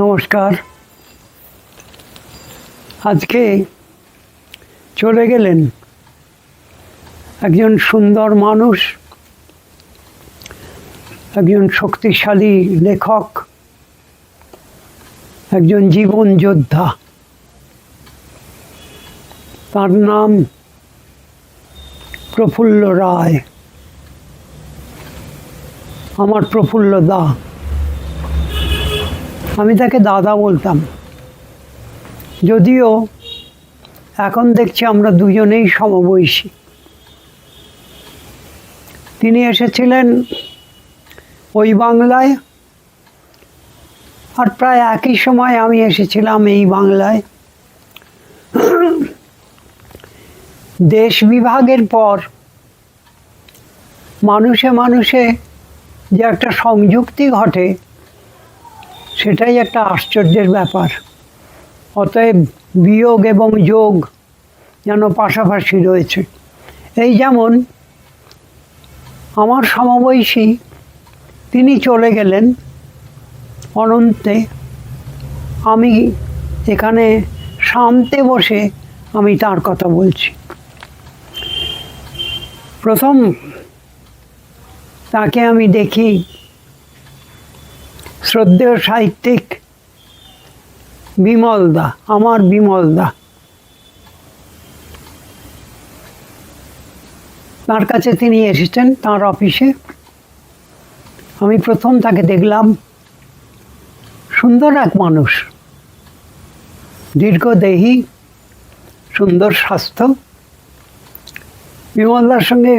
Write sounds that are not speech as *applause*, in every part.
নমস্কার। আজকে চলে গেলেন একজন সুন্দর মানুষ, একজন শক্তিশালী লেখক, একজন জীবন যোদ্ধা। তার নাম প্রফুল্ল রায়। আমার প্রফুল্ল দা। আমি তাকে দাদা বলতাম। যদিও এখন দেখছি আমরা দুজনেই সমবয়সী। তিনি এসেছিলেন ওই বাংলায়, আর প্রায় একই সময় আমি এসেছিলাম এই বাংলায়। দেশ বিভাগের পর মানুষে মানুষে যে একটা সংযুক্তি ঘটে সেটাই একটা আশ্চর্যের ব্যাপার। অতএব বিয়োগ এবং যোগ যেন পাশাপাশি রয়েছে। এই যেমন আমার সমবয়সী, তিনি চলে গেলেন অনন্তে। আমি এখানে শান্তে বসে আমি তার কথা বলছি। প্রথম তাকে আমি দেখি শ্রদ্ধেয় সাহিত্যিক বিমলদা আমার বিমলদা তার কাছে তিনি এসেছেন, তার অফিসে। আমি প্রথম তাকে দেখলাম। সুন্দর এক মানুষ। দীর্ঘদেহী, সুন্দর স্বাস্থ্য। বিমলদার সঙ্গে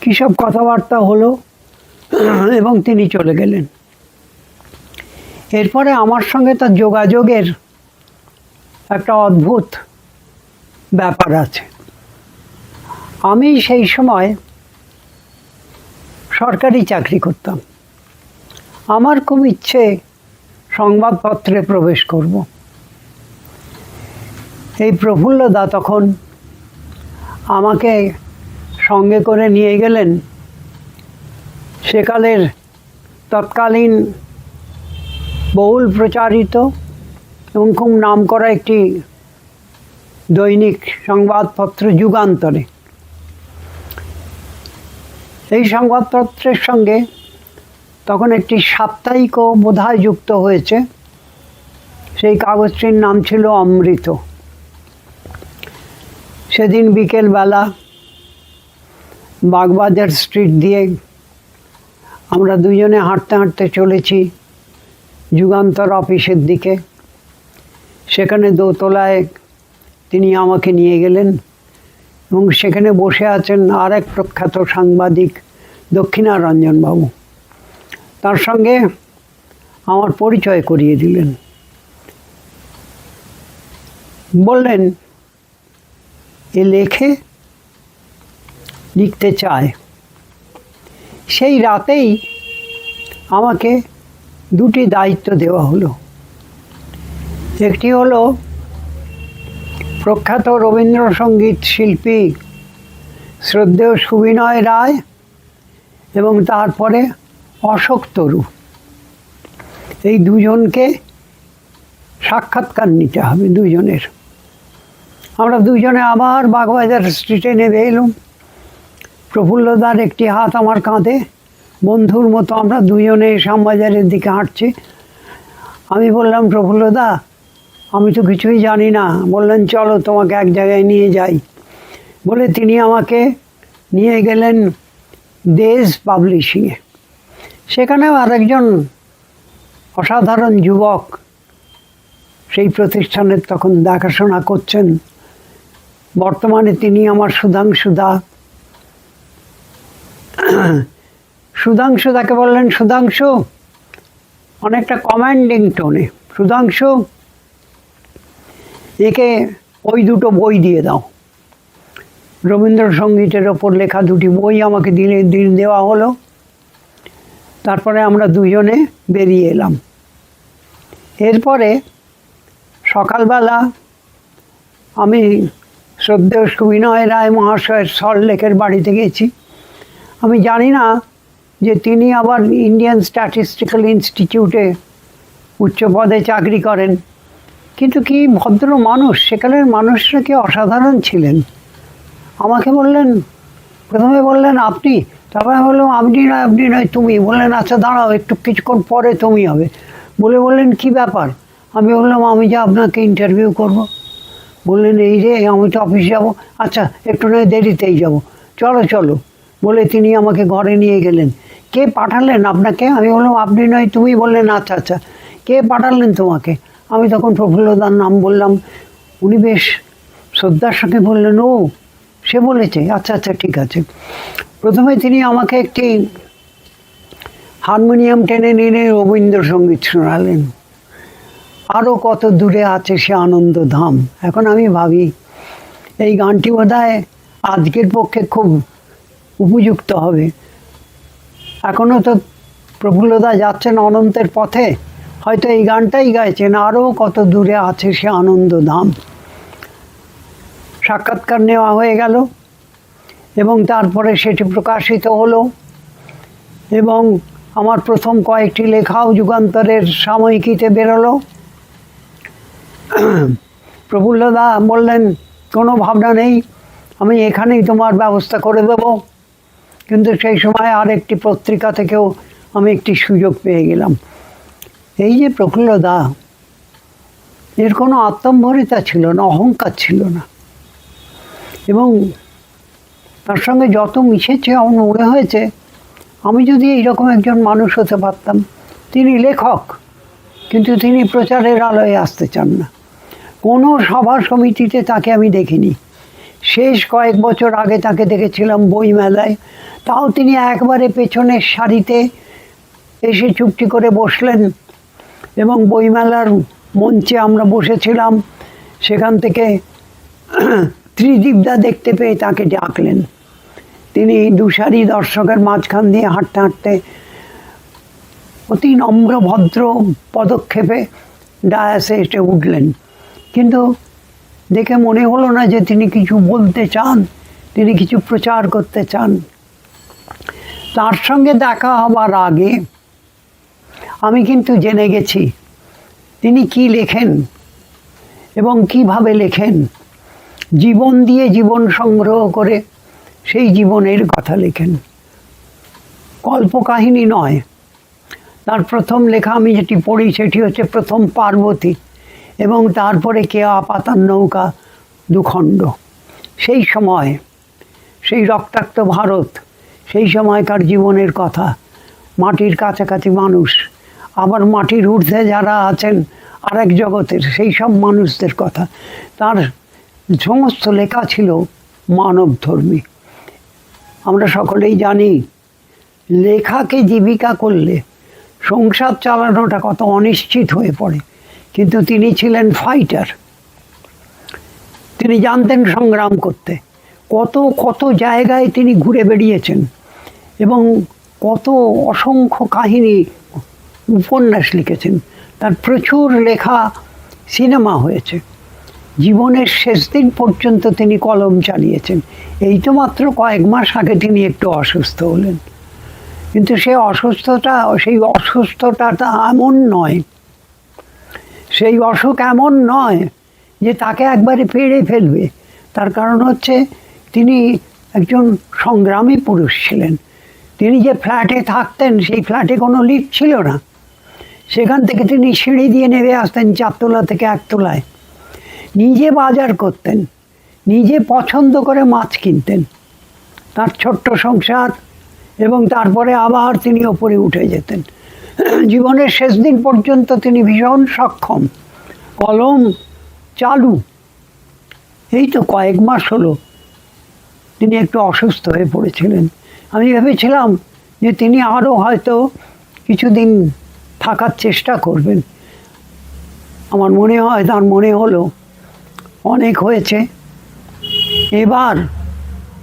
কী সব কথাবার্তা হলো, এবং তিনি চলে গেলেন। এরপরে আমার সঙ্গে তার যোগাযোগের একটা অদ্ভুত ব্যাপার আছে। আমি সেই সময় সরকারি চাকরি করতাম। আমার খুব ইচ্ছে সংবাদপত্রে প্রবেশ করব। এই প্রফুল্লদা তখন আমাকে সঙ্গে করে নিয়ে গেলেন। সেকালের তৎকালীন বহুল প্রচারিত এবং খুব নাম করা একটি দৈনিক সংবাদপত্র যুগান্তরে। এই সংবাদপত্রের সঙ্গে তখন একটি সাপ্তাহিকও বোধহয় যুক্ত হয়েছে। সেই কাগজটির নাম ছিল অমৃত। সেদিন বিকেলবেলা বাগবাজার স্ট্রিট দিয়ে আমরা দুজনে হাঁটতে হাঁটতে চলেছি যুগান্তর অফিসের দিকে। সেখানে দোতলায় তিনি আমাকে নিয়ে গেলেন এবং সেখানে বসে আছেন আর এক প্রখ্যাত সাংবাদিক দক্ষিণারঞ্জনবাবু। তার সঙ্গে আমার পরিচয় করিয়ে দিলেন। বললেন, এ লেখে লিখতে চায়। সেই রাতেই আমাকে দুটি দায়িত্ব দেওয়া হলো। একটি হলো প্রখ্যাত রবীন্দ্রসঙ্গীত শিল্পী শ্রদ্ধেয় সুবিনয় রায় এবং তারপরে অশোক তরু। এই দুজনকে সাক্ষাৎকার নিতে হবে দুজনের। আমরা দুজনে আবার বাগবাজার স্ট্রিটে নেমে এলুম। প্রফুল্লদার একটি হাত আমার কাঁধে। বন্ধুর মতো আমরা দুজনে শ্যামবাজারের দিকে হাঁটছি। আমি বললাম, প্রফুল্লদা, আমি তো কিছুই জানি না। বললেন, চলো, তোমাকে এক জায়গায় নিয়ে যাই। বলে তিনি আমাকে নিয়ে গেলেন দেশ পাবলিশিংয়ে। সেখানেও আরেকজন অসাধারণ যুবক সেই প্রতিষ্ঠানের তখন দেখাশোনা করছেন। বর্তমানে তিনি আমার সুধাংশুদা। সুধাংশু তাকে বললেন, সুধাংশু, অনেকটা কমান্ডিং টোনে সুধাংশু, একে ওই দুটো বই দিয়ে দাও। রবীন্দ্রসঙ্গীতের ওপর লেখা দুটি বই আমাকে দিলে, দিন দেওয়া হলো। তারপরে আমরা দুজনে বেরিয়ে এলাম। এরপরে সকালবেলা আমি শ্রদ্ধেয় সুবিনয় রায় মহাশয়ের সল্টলেকের বাড়িতে গেছি। আমি জানি না যে তিনি আবার ইন্ডিয়ান স্ট্যাটিস্টিক্যাল ইনস্টিটিউটে উচ্চ পদে চাকরি করেন। কিন্তু কি ভদ্র মানুষ? সেকালের মানুষরা কি অসাধারণ ছিলেন? আমাকে বললেন, প্রথমে বললেন, আপনি? তারপরে বললাম, আপনি নয় আপনি নয়, তুমি। বললেন আচ্ছা দাঁড়াও, একটু কিছুক্ষণ পরে তুমি হবে। বলে বললেন, কি ব্যাপার? আমি বললাম, আমি যে আপনাকে ইন্টারভিউ করব। বললেন, এই যে, আমি তো অফিস যাব। আচ্ছা একটু নয়, দেরিতেই যাব। চলো চলো। বলে তিনি আমাকে ঘরে নিয়ে গেলেন। কে পাঠালেন আপনাকে? আমি বললাম, আপনি নয়, তুমি বললেন আচ্ছা আচ্ছা। কে পাঠালেন তোমাকে? আমি তখন প্রফুল্লদার নাম বললাম। উনি বেশ শ্রদ্ধার সঙ্গে বললেন, ও, সে বলেছে। আচ্ছা আচ্ছা ঠিক আছে। প্রথমে তিনি আমাকে একটি হারমোনিয়াম টেনে নিয়ে রবীন্দ্রসঙ্গীত শোনালেন। আরও কত দূরে আছে সে আনন্দ ধাম। এখন আমি ভাবি, এই গানটি বোধহয় আজকের পক্ষে খুব উপযুক্ত হবে। এখনও তো প্রফুল্লদা যাচ্ছেন অনন্তের পথে। হয়তো এই গানটাই গাইছেন, আরও কত দূরে আছে সে আনন্দ ধাম। সাক্ষাৎকার নেওয়া হয়ে গেল এবং তারপরে সেটি প্রকাশিত হলো এবং আমার প্রথম কয়েকটি লেখাও যুগান্তরের সাময়িকীতে বেরোলো। প্রফুল্লদা বললেন, কোনো ভাবনা নেই, আমি এখানেই তোমার ব্যবস্থা করে দেব। কিন্তু সেই সময় আর একটি পত্রিকা থেকেও আমি একটি সুযোগ পেয়ে গেলাম। এই যে প্রফুল্ল দা এর কোনো আত্মম্ভরিতা ছিল না, অহংকার ছিল না। এবং তার সঙ্গে যত মিশেছে, আমার মনে হয়েছে, আমি যদি এইরকম একজন মানুষ হতে পারতাম, তিনি লেখক, কিন্তু তিনি প্রচারের আলোয় আসতে চান না। কোনো সভা সমিতিতে তাকে আমি দেখিনি। শেষ কয়েক বছর আগে তাকে দেখেছিলাম বইমেলায়। তাও তিনি একবারে পেছনের সারিতে এসে চুপটি করে বসলেন এবং বইমেলার মঞ্চে আমরা বসেছিলাম। সেখান থেকে ত্রিদীপদা দেখতে পেয়ে তাকে ডাকলেন। তিনি দুসারি দর্শকের মাঝখান দিয়ে হাঁটতে হাঁটতে অতি নম্র ভদ্র পদক্ষেপে ডায়াসে এসে উঠলেন। কিন্তু দেখে মনে হলো না যে তিনি কিছু বলতে চান, তিনি কিছু প্রচার করতে চান। তার সঙ্গে দেখা হবার আগে আমি কিন্তু জেনে গেছি তিনি কি লেখেন এবং কীভাবে লেখেন। জীবন দিয়ে জীবন সংগ্রহ করে সেই জীবনের কথা লেখেন। কল্পকাহিনী নয়। তার প্রথম লেখা আমি যেটি পড়ি সেটি হচ্ছে প্রথম পার্বতী। এবং তারপরে কে আপাতার নৌকা দুখণ্ড। সেই সময়, সেই রক্তাক্ত ভারত, সেই সময়কার জীবনের কথা, মাটির কাছাকাছি মানুষ, আবার মাটির ঊর্ধ্বে যারা আছেন আরেক জগতের, সেই সব মানুষদের কথা। তার সমস্ত লেখা ছিল মানবধর্মী। আমরা সকলেই জানি, লেখাকে জীবিকা করলে সংসার চালানোটা কত অনিশ্চিত হয়ে পড়ে। কিন্তু তিনি ছিলেন ফাইটার তিনি জানতেন সংগ্রাম করতে। কত কত জায়গায় তিনি ঘুরে বেড়িয়েছেন এবং কত অসংখ্য কাহিনী, উপন্যাস লিখেছেন। তার প্রচুর লেখা সিনেমা হয়েছে। জীবনের শেষ দিন পর্যন্ত তিনি কলম চালিয়েছেন। এই তো মাত্র কয়েক মাস আগে তিনি একটু অসুস্থ হলেন। কিন্তু সেই অসুস্থতা, সেই অসুস্থতাটা এমন নয় সেই অসুখ এমন নয় যে তাকে একবারে পেড়ে ফেলবে। তার কারণ হচ্ছে তিনি একজন সংগ্রামী পুরুষ ছিলেন। তিনি যে ফ্ল্যাটে থাকতেন, সেই ফ্ল্যাটে কোনো লিফট ছিল না। সেখান থেকে তিনি সিঁড়ি দিয়ে নেমে আসতেন চারতলা থেকে একতলায়। নিজে বাজার করতেন, নিজে পছন্দ করে মাছ কিনতেন। তার ছোট্ট সংসার এবং তারপরে আবার তিনি ওপরে উঠে যেতেন। *clears throat* জীবনের শেষ দিন পর্যন্ত তিনি ভীষণ সক্ষম। কলম চালু। এই তো কয়েক মাস হলো। তিনি একটু অসুস্থ হয়ে পড়েছিলেন। আমি ভেবেছিলাম যে তিনি আরও হয়তো কিছুদিন থাকার চেষ্টা করবেন। আমার মনে হয়, তার মনে হলো, অনেক হয়েছে। এবার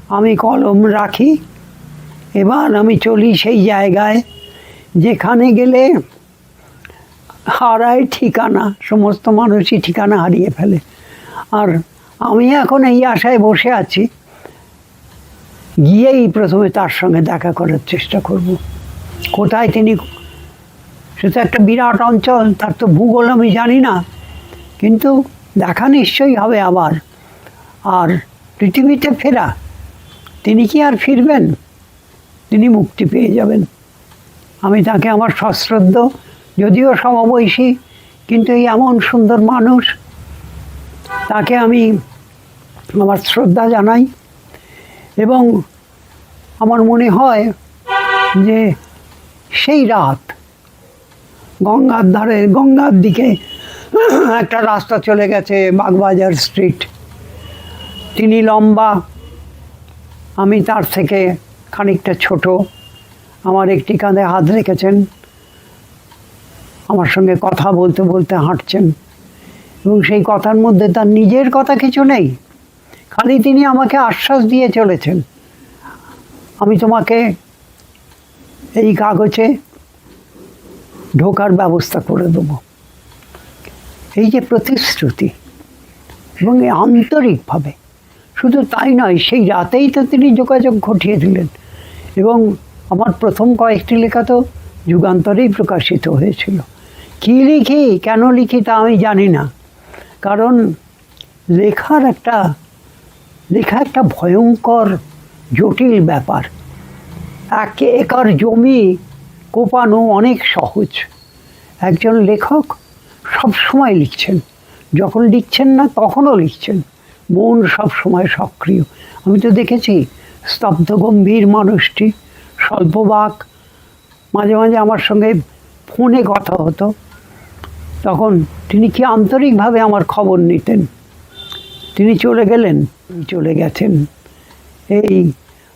আমি কলম রাখি। এবার আমি চলি সেই জায়গায়। যেখানে গেলে হারায় ঠিকানা, সমস্ত মানুষই ঠিকানা হারিয়ে ফেলে। আর আমি এখন এই আশায় বসে আছি, গিয়েই প্রথমে তার সঙ্গে দেখা করার চেষ্টা করব। কোথায় তিনি, সে তো একটা বিরাট অঞ্চল, তার তো ভূগোল আমি জানি না, কিন্তু দেখা নিশ্চয়ই হবে আবার। আর পৃথিবীতে ফেরা, তিনি কি আর ফিরবেন? তিনি মুক্তি পেয়ে যাবেন। আমি তাকে আমার সশ্রদ্ধ, যদিও সমবয়সী, কিন্তু এই এমন সুন্দর মানুষ, তাকে আমি আমার শ্রদ্ধা জানাই। এবং আমার মনে হয় যে সেই রাত গঙ্গার ধারে, গঙ্গার দিকে একটা রাস্তা চলে গেছে, বাগবাজার স্ট্রিট। তিনি লম্বা, আমি তার থেকে খানিকটা ছোট। আমার একটি কাঁধে হাত রেখেছেন, আমার সঙ্গে কথা বলতে বলতে হাঁটছেন, এবং সেই কথার মধ্যে তার নিজের কথা কিছু নেই। খালি তিনি আমাকে আশ্বাস দিয়ে চলেছেন, আমি তোমাকে এই কাগজে ঢোকার ব্যবস্থা করে দেবো। এই যে প্রতিশ্রুতি, এবং আন্তরিকভাবে, শুধু তাই নয়, সেই রাতেই তো তিনি যোগাযোগ ঘটিয়ে দিলেন, এবং আমার প্রথম কয়েকটি লেখা তো যুগান্তরেই প্রকাশিত হয়েছিল। কী লিখি? কেন লিখি তা আমি জানি না। কারণ লেখার একটা, লেখা একটা ভয়ঙ্কর, জটিল ব্যাপার। এক একর জমি কোপানো অনেক সহজ। একজন লেখক সব সময় লিখছেন। যখন লিখছেন না, তখনও লিখছেন। মন সব সময় সক্রিয়। আমি তো দেখেছি, স্তব্ধ গম্ভীর মানুষটি স্বল্পবাক মাঝে মাঝে আমার সঙ্গে ফোনে কথা হতো। তখন তিনি কি আন্তরিকভাবে আমার খবর নিতেন? তিনি চলে গেলেন চলে গেছেন। এই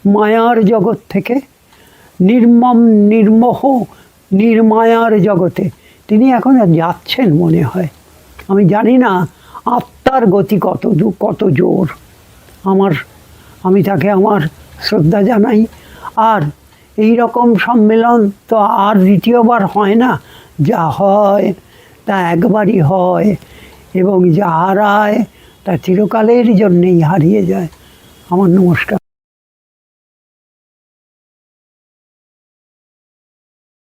মায়ার জগৎ থেকে, নির্মম, নির্মোহ, নির্মায়ার জগতে তিনি এখন যাচ্ছেন মনে হয়। আমি জানি না আত্মার গতি কত কত জোর। আমার, আমি তাকে আমার শ্রদ্ধা জানাই। আর এই রকম সম্মেলন তো আর দ্বিতীয়বার হয় না। যা হয় তা একবারই হয় এবং যা হারায় তা চিরকালের জন্যেই হারিয়ে যায়। আমার নমস্কার।